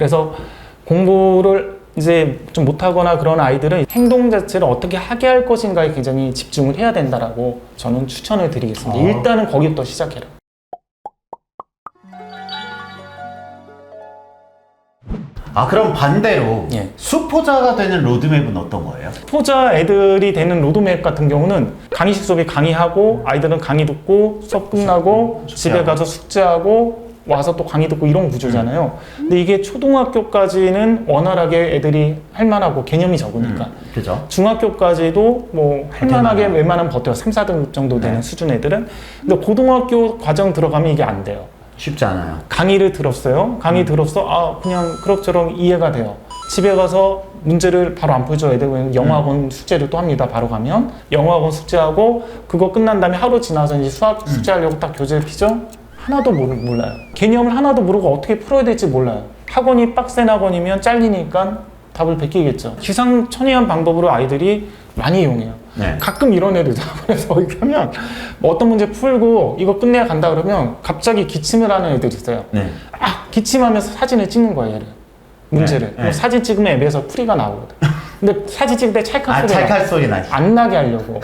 그래서 공부를 이제 좀 못하거나 그런 아이들은 행동 자체를 어떻게 하게 할 것인가에 굉장히 집중을 해야 된다라고 저는 추천을 드리겠습니다. 아. 일단은 거기부터 시작해라. 아 그럼 반대로 예. 수포자가 되는 로드맵은 어떤 거예요? 포자 애들이 되는 로드맵 같은 경우는 강의식 수업이 강의하고 아이들은 강의 듣고 수업 끝나고 숙제하고. 집에 가서 숙제하고 와서 또 강의 듣고 이런 구조잖아요. 근데 이게 초등학교까지는 원활하게 애들이 할 만하고 개념이 적으니까 그죠? 중학교까지도 뭐 할만하게 버틸만한. 웬만하면 버텨요. 3, 4등 정도 되는 네. 수준 애들은. 근데 고등학교 과정 들어가면 이게 안 돼요. 쉽지 않아요. 강의를 들었어요. 강의 들었어. 아, 그냥 그럭저럭 이해가 돼요. 집에 가서 문제를 바로 안 풀죠. 애들 은 영어학원 숙제를 또 합니다. 바로 가면 영어학원 숙제하고 그거 끝난 다음에 하루 지나서 이제 수학 숙제하려고 딱 교재를 피죠. 하나도 모르, 몰라요. 개념을 하나도 모르고 어떻게 풀어야 될지 몰라요. 학원이 빡센 학원이면 잘리니까 답을 베끼겠죠. 기상천외한 방법으로 아이들이 많이 이용해요. 네. 가끔 이런 애들 이렇게 하면 뭐 어떤 문제 풀고 이거 끝내야 간다 그러면 갑자기 기침을 하는 애들이 있어요. 네. 아 기침하면서 사진을 찍는 거예요 얘를 문제를 네, 그럼 네. 사진 찍으면 앱에서 풀이가 나오거든 근데 사진 찍을 때 찰칵 아 소리가 찰칼 소리 나지. 안 나게 하려고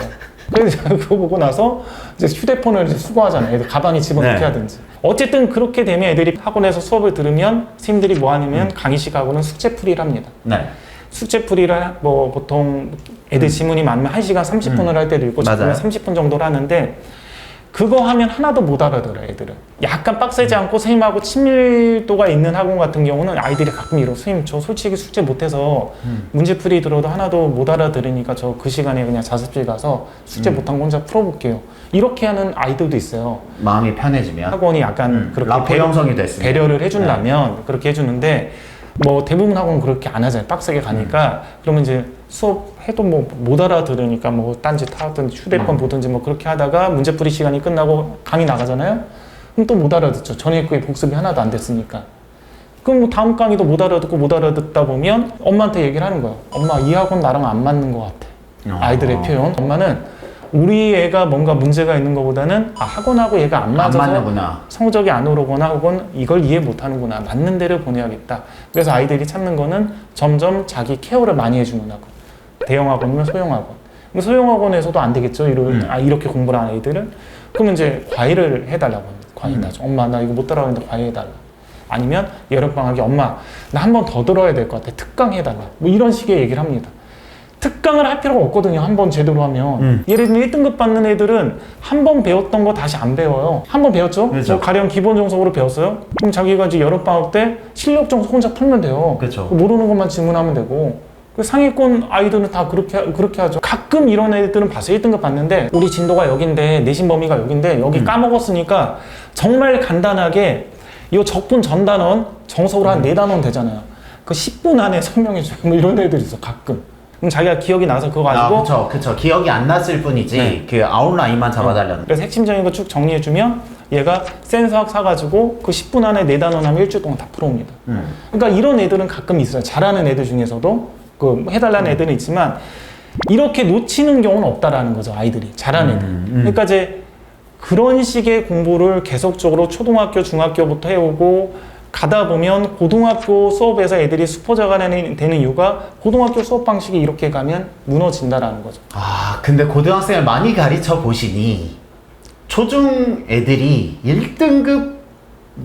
그래서 그거 보고 나서 이제 휴대폰을 이제 수거하잖아요 애들 가방에 집어넣게 네. 하든지 어쨌든 그렇게 되면 애들이 학원에서 수업을 들으면 선생님들이 뭐 하냐면 강의식하고는 숙제풀이를 합니다 네. 숙제풀이를 뭐 보통 애들 지문이 많으면 1시간 30분을 할 때도 있고 음. 맞아요. 적으면 30분 정도를 하는데 그거 하면 하나도 못 알아들어 애들은. 약간 빡세지 음. 않고 선생님하고 친밀도가 있는 학원 같은 경우는 아이들이 가끔 이러고 선생님 저 솔직히 숙제 못해서 음. 문제풀이 들어도 하나도 못 알아들으니까 저 그 시간에 그냥 자습실 가서 숙제 음. 못한 거 혼자 풀어볼게요. 이렇게 하는 아이들도 있어요. 마음이 편해지면? 학원이 약간 음, 그렇게 라포 배- 형성이 됐으면. 배려를 해준다면 그렇게 해주는데 뭐 대부분 학원 그렇게 안 하잖아요. 빡세게 가니까 그러면 이제 수업 해도 뭐 못 알아들으니까 뭐 딴짓 하든지 휴대폰 보든지 뭐 그렇게 하다가 문제풀이 시간이 끝나고 강의 나가잖아요. 그럼 또 못 알아듣죠. 전에 그게 복습이 하나도 안 됐으니까. 그럼 뭐 다음 강의도 못 알아듣고 못 알아듣다 보면 엄마한테 얘기를 하는 거예요. 엄마 이 학원 나랑 안 맞는 것 같아. 어. 아이들의 표현. 엄마는 우리 애가 뭔가 문제가 있는 것보다는 아, 학원하고 얘가 안 안 맞아서 맞는구나. 성적이 안 오르거나 혹은 이걸 이해 못하는구나 맞는 데를 보내야겠다. 그래서 아이들이 찾는 거는 점점 자기 케어를 많이 해주는 학원. 대형 학원이면 소형 학원. 그럼 소형 학원에서도 안 되겠죠? 이러, 음. 아, 이렇게 공부를 하는 애들은? 그러면 이제 과외를 해달라고 합니다. 과외 음. 나죠 엄마 나 이거 못 따라가는데 과외 해달라. 아니면 여름방학에 엄마 나 한 번 더 들어야 될 것 같아. 특강 해달라. 뭐 이런 식의 얘기를 합니다 특강을 할 필요가 없거든요. 한 번 제대로 하면. 음. 예를 들면 1등급 받는 애들은 한 번 배웠던 거 다시 안 배워요. 한 번 배웠죠? 그렇죠. 뭐 가령 기본 정석으로 배웠어요? 그럼 자기가 이제 여름방학 때 실력 정석 혼자 풀면 돼요. 그렇죠. 모르는 것만 질문하면 되고. 그 상위권 아이들은 다 그렇게, 하- 그렇게 하죠. 가끔 이런 애들은 봤어요. 1등급 받는데, 우리 진도가 여긴데, 내신 범위가 여긴데, 여기 음. 까먹었으니까 정말 간단하게 이 적분 전단원 정석으로 음. 한네 단원 되잖아요. 그 10분 안에 설명해 줘요. 뭐 이런 애들 있어, 가끔. 그럼 자기가 기억이 나서 그거 아, 가지고 그쵸, 그쵸. 기억이 안 났을 뿐이지, 네. 그 아웃라인만 잡아달라는. 그래서 핵심적인 거 쭉 정리해주면 얘가 센서학 사가지고 그 10분 안에 네 단원 하면 일주일 동안 다 풀어옵니다. 음. 그러니까 이런 애들은 가끔 있어요. 잘하는 애들 중에서도 그 해달라는 애들은 있지만 이렇게 놓치는 경우는 없다라는 거죠. 아이들이 잘하는 애들. 음, 음. 그러니까 이제 그런 식의 공부를 계속적으로 초등학교, 중학교부터 해오고 가다 보면 고등학교 수업에서 애들이 수포자가 되는 되는 이유가 고등학교 수업 방식이 이렇게 가면 무너진다라는 거죠. 아, 근데 고등학생을 많이 가르쳐 보시니, 초중 애들이 1등급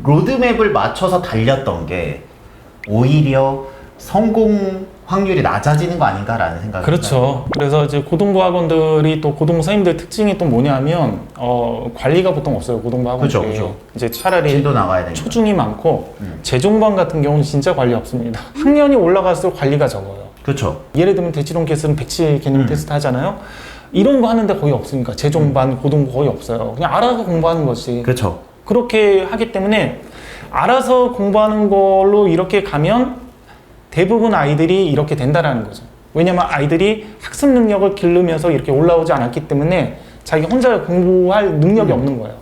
로드맵을 맞춰서 달렸던 게, 오히려 성공 확률이 낮아지는 거 아닌가라는 생각이 그렇죠. 그래서 이제 고등부 학원들이 또 고등부 선생님들 특징이 또 뭐냐면 어, 관리가 보통 없어요. 고등부 학원들이. 그죠, 그죠. 이제 차라리 진도 나가야 되니까. 초중이 많고 음. 재종반 같은 경우는 진짜 관리 없습니다. 학년이 올라갈수록 관리가 적어요. 그렇죠. 예를 들면 대치동 개수는 백치 개념 음. 테스트 하잖아요. 이런 거 하는데 거의 없으니까 재종반, 고등부 거의 없어요. 그냥 알아서 공부하는 거지. 그렇죠. 그렇게 하기 때문에 알아서 공부하는 걸로 이렇게 가면 대부분 아이들이 이렇게 된다라는 거죠. 왜냐면 아이들이 학습 능력을 기르면서 이렇게 올라오지 않았기 때문에 자기 혼자 공부할 능력이 음. 없는 거예요.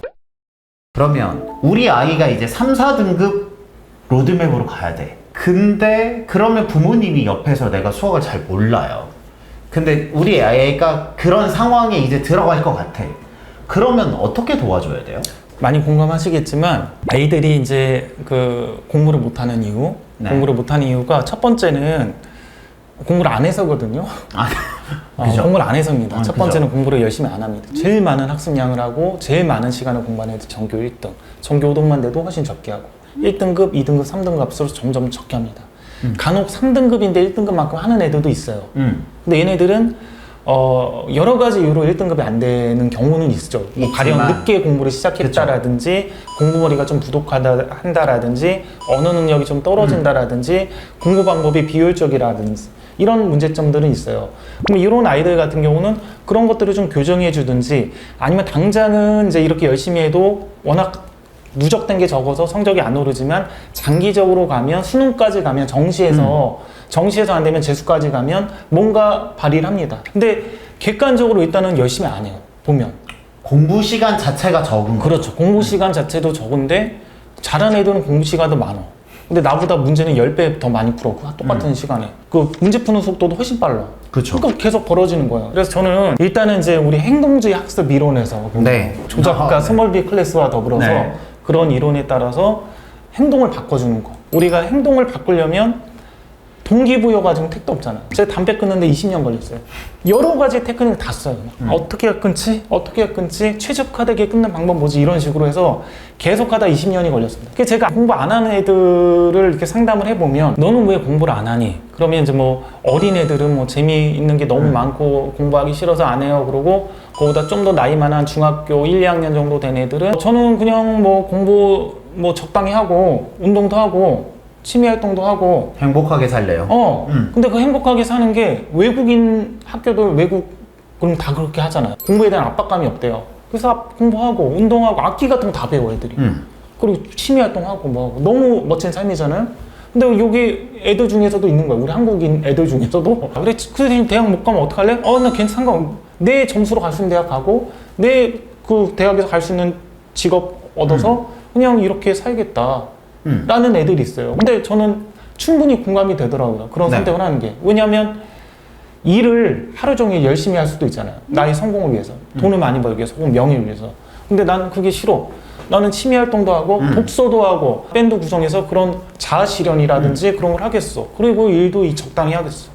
그러면 우리 아이가 이제 3, 4등급 로드맵으로 가야 돼. 근데 그러면 부모님이 옆에서 내가 수학을 잘 몰라요. 근데 우리 아이가 그런 상황에 이제 들어갈 것 같아. 그러면 어떻게 도와줘야 돼요? 많이 공감하시겠지만 아이들이 이제 그 공부를 못하는 이유 네. 공부를 못하는 이유가 첫 번째는 공부를 안 해서거든요. 아, 어, 그죠. 공부를 안 해서입니다. 아, 첫 그죠. 번째는 공부를 열심히 안 합니다. 제일 많은 학습량을 하고 제일 많은 시간을 공부하는 애들 전교 1등. 전교 5등만 돼도 훨씬 적게 하고 1등급, 2등급, 3등급 앞서서 점점 적게 합니다. 간혹 3등급인데 1등급만큼 하는 애들도 있어요. 음. 근데 얘네들은 어, 여러 가지 이유로 1등급이 안 되는 경우는 있죠. 뭐 가령 있지만. 늦게 공부를 시작했다라든지 공부머리가 좀 부족하다 한다라든지 언어 능력이 좀 떨어진다라든지 공부 방법이 비효율적이라든지 이런 문제점들은 있어요. 그럼 이런 아이들 같은 경우는 그런 것들을 좀 교정해 주든지 아니면 당장은 이제 이렇게 열심히 해도 워낙 누적된 게 적어서 성적이 안 오르지만 장기적으로 가면 수능까지 가면 정시에서 정시에서 안 되면 재수까지 가면 뭔가 발휘를 합니다. 근데 객관적으로 일단은 열심히 안 해요. 보면 공부 시간 자체가 적은 거. 그렇죠. 공부 시간 자체도 적은데 잘하는 애들은 공부 시간도 많아. 근데 나보다 문제는 10배 더 많이 풀어. 그 똑같은 시간에. 그 문제 푸는 속도도 훨씬 빨라. 그쵸. 그러니까 계속 벌어지는 거예요. 그래서 저는 일단은 이제 우리 행동주의 학습 이론에서 네. 조작가 아, 네. 스몰비 클래스와 더불어서 네. 그런 이론에 따라서 행동을 바꿔주는 거. 우리가 행동을 바꾸려면 동기부여가 지금 택도 없잖아요. 제가 담배 끊는데 20년 걸렸어요. 여러 가지 테크닉 다 써요. 막 어떻게 끊지? 어떻게 끊지? 최적화되게 끊는 방법 뭐지? 이런 식으로 해서 계속 하다 20년이 걸렸습니다. 그래서 제가 공부 안 하는 애들을 이렇게 상담을 해보면 너는 왜 공부를 안 하니? 그러면 이제 뭐 어린 애들은 뭐 재미있는 게 너무 많고 공부하기 싫어서 안 해요. 그러고 그보다 좀 더 나이 많은 중학교 1, 2학년 정도 된 애들은 저는 그냥 뭐 공부 뭐 적당히 하고 운동도 하고 취미 활동도 하고 행복하게 살래요. 어 음. 근데 그 행복하게 사는 게 외국인 학교도 외국 그럼 다 그렇게 하잖아요 공부에 대한 압박감이 없대요 그래서 앞- 공부하고 운동하고 악기 같은 거 다 배워 애들이 음. 그리고 취미 활동하고 뭐 하고 너무 멋진 삶이잖아요 근데 여기 애들 중에서도 있는 거야 우리 한국인 애들 중에서도 그래 그 대학 못 가면 어떡할래? 어 나 괜찮은 거 내 점수로 갈 수 있는 대학 가고 내 그 대학에서 갈 수 있는 직업 얻어서 그냥 이렇게 살겠다 음. 라는 애들이 있어요. 근데 저는 충분히 공감이 되더라고요. 그런 네. 선택을 하는 게. 왜냐하면 일을 하루 종일 열심히 할 수도 있잖아요. 나의 성공을 위해서. 돈을 많이 벌기 위해서, 혹은 명예를 위해서. 근데 나는 그게 싫어. 나는 취미 활동도 하고, 음. 독서도 하고, 밴드 구성해서 그런 자아 실현이라든지 그런 걸 하겠어. 그리고 일도 이 적당히 하겠어.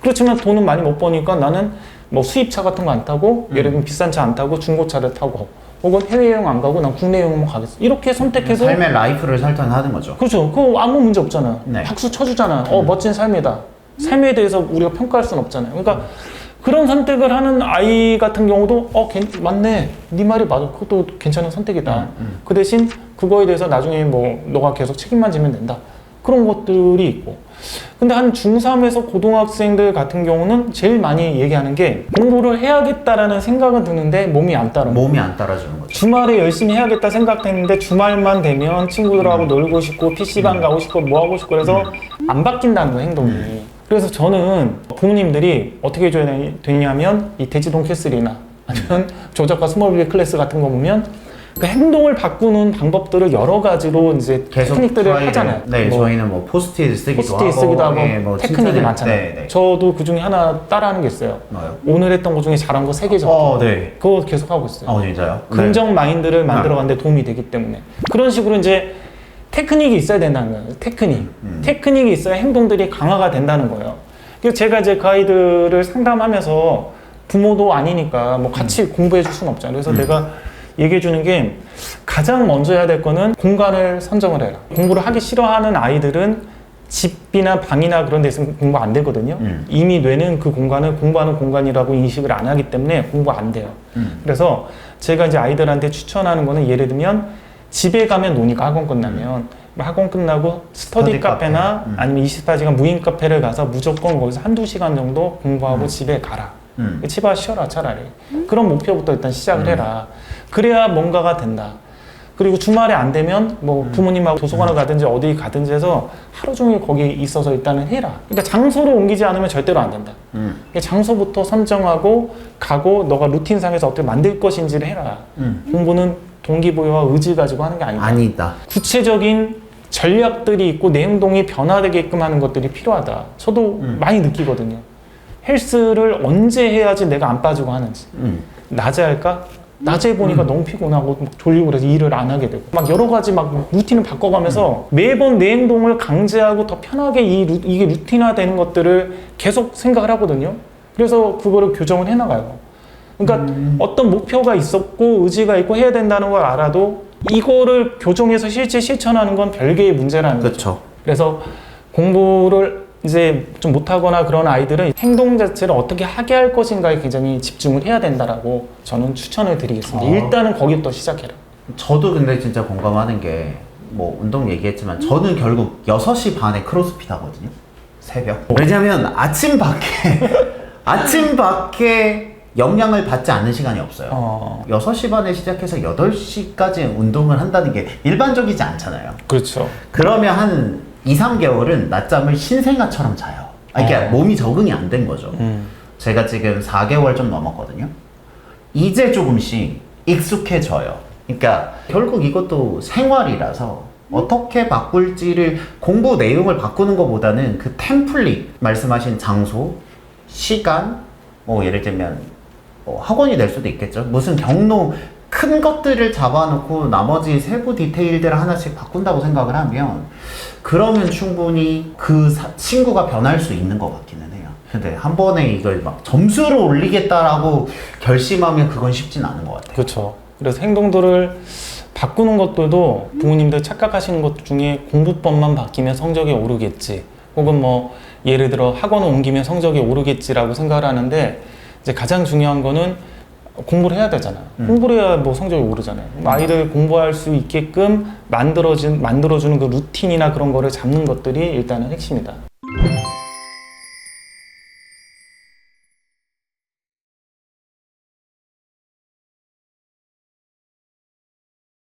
그렇지만 돈은 많이 못 버니까 나는 뭐 수입차 같은 거 안 타고, 예를 들면 비싼 차 안 타고 중고차를 타고, 혹은 해외여행 안 가고 난 국내 여행만 가겠어. 이렇게 선택해서 삶의 라이프를 설정하는 거죠. 그렇죠. 그거 아무 문제 없잖아요. 네. 박수 쳐주잖아요. 어, 멋진 삶이다. 삶에 대해서 우리가 평가할 수는 없잖아요. 그러니까 그런 선택을 하는 아이 같은 경우도 어, 괜, 맞네. 네 말이 맞아. 그것도 괜찮은 선택이다. 그 대신 그거에 대해서 나중에 뭐 너가 계속 책임만 지면 된다. 그런 것들이 있고. 근데 한 중3에서 고등학생들 같은 경우는 제일 많이 얘기하는 게 공부를 해야겠다라는 생각은 드는데 몸이 안 따라. 몸이 안 따라주는 거죠. 주말에 열심히 해야겠다 생각했는데 주말만 되면 친구들하고 놀고 싶고 PC방 가고 싶고 뭐 하고 싶고 그래서 안 바뀐다는 거예요 행동이 그래서 저는 부모님들이 어떻게 해줘야 되냐면 이 대지동 캐슬이나 아니면 조작가 스몰빌 클래스 같은 거 보면 그 행동을 바꾸는 방법들을 여러 가지로 이제 계속 테크닉들을 저희는- 하잖아요 네, 뭐 저희는 뭐 포스트잇 쓰기도 포스트잇 하고, 쓰기도 하고 예, 뭐 테크닉이 칭찬을- 많잖아요 네, 네. 저도 그 중에 하나 따라하는 게 있어요 뭐요? 오늘 했던 것 중에 잘한 거 세 개 적기 어, 네. 그거 계속 하고 있어요 어, 진짜요? 네. 긍정 마인드를 만들어가는데 도움이 되기 때문에 그런 식으로 이제 테크닉이 있어야 된다는 거예요. 테크닉. 음. 테크닉이 있어야 행동들이 강화가 된다는 거예요. 그래서 제가 이제 그 아이들을 상담하면서 부모도 아니니까 뭐 같이 음. 공부해 줄 수는 없잖아요. 그래서 내가 얘기해 주는 게 가장 먼저 해야 될 거는 공간을 선정을 해라. 공부를 하기 싫어하는 아이들은 집이나 방이나 그런 데 있으면 공부 안 되거든요. 음. 이미 뇌는 그 공간을 공부하는 공간이라고 인식을 안 하기 때문에 공부 안 돼요. 음. 그래서 제가 이제 아이들한테 추천하는 거는 예를 들면 집에 가면 노니까 학원 끝나면 학원 끝나고 스터디, 스터디 카페나 카페. 음. 아니면 24시간 무인 카페를 가서 무조건 거기서 한두 시간 정도 공부하고 집에 가라. 음. 와서 쉬어라 차라리. 그런 목표부터 일단 시작을 음. 해라. 그래야 뭔가가 된다. 그리고 주말에 안 되면 뭐 음. 부모님하고 도서관을 가든지 어디 가든지 해서 하루 종일 거기 있어서 일단은 해라. 그러니까 장소를 옮기지 않으면 절대로 안 된다. 음. 그러니까 장소부터 선정하고 가고 너가 루틴상에서 어떻게 만들 것인지를 해라. 음. 공부는 동기부여와 의지 가지고 하는 게 아니다. 아니다. 구체적인 전략들이 있고 내 행동이 변화되게끔 하는 것들이 필요하다. 저도 음. 많이 느끼거든요. 헬스를 언제 해야지 내가 안 빠지고 하는지. 음. 낮에 할까? 낮에 보니까 음. 너무 피곤하고 막 졸리고 그래서 일을 안 하게 되고 막 여러 가지 막 루틴을 바꿔가면서 매번 내 행동을 강제하고 더 편하게 이 루, 이게 루틴화 되는 것들을 계속 생각을 하거든요. 그래서 그거를 교정을 해나가요. 그러니까 음. 어떤 목표가 있었고 의지가 있고 해야 된다는 걸 알아도 이거를 교정해서 실제 실천하는 건 별개의 문제라는 거죠. 그렇죠. 그래서 공부를 이제 좀 못하거나 그런 아이들은 행동 자체를 어떻게 하게 할 것인가에 굉장히 집중을 해야 된다라고 저는 추천을 드리겠습니다. 아. 일단은 거기부터 시작해라. 저도 근데 진짜 공감하는 게 뭐 운동 얘기했지만 저는 결국 6시 반에 크로스핏 하거든요. 새벽. 왜냐면 아침 밖에 아침 밖에 영향을 받지 않는 시간이 없어요. 어, 6시 반에 시작해서 8시까지 운동을 한다는 게 일반적이지 않잖아요. 그렇죠. 그러면 한 2, 3개월은 낮잠을 신생아처럼 자요. 아, 이게 어. 몸이 적응이 안 된 거죠. 음. 제가 지금 4개월 좀 넘었거든요. 이제 조금씩 익숙해져요. 그러니까 결국 이것도 생활이라서 어떻게 바꿀지를 공부 내용을 바꾸는 것보다는 그 템플릿 말씀하신 장소, 시간, 뭐 예를 들면 뭐 학원이 될 수도 있겠죠. 무슨 경로 큰 것들을 잡아놓고 나머지 세부 디테일들을 하나씩 바꾼다고 생각을 하면 그러면 충분히 그 사- 친구가 변할 수 있는 것 같기는 해요. 근데 한 번에 이걸 막 점수를 올리겠다라고 결심하면 그건 쉽진 않은 것 같아요. 그렇죠. 그래서 행동들을 바꾸는 것들도 부모님들 착각하시는 것 중에 공부법만 바뀌면 성적이 오르겠지. 혹은 뭐 예를 들어 학원을 옮기면 성적이 오르겠지라고 생각을 하는데 이제 가장 중요한 거는 공부를 해야 되잖아. 음. 공부를 해야 뭐 성적이 오르잖아요. 아이들 공부할 수 있게끔 만들어진 만들어주는 그 루틴이나 그런 거를 잡는 것들이 일단은 핵심이다.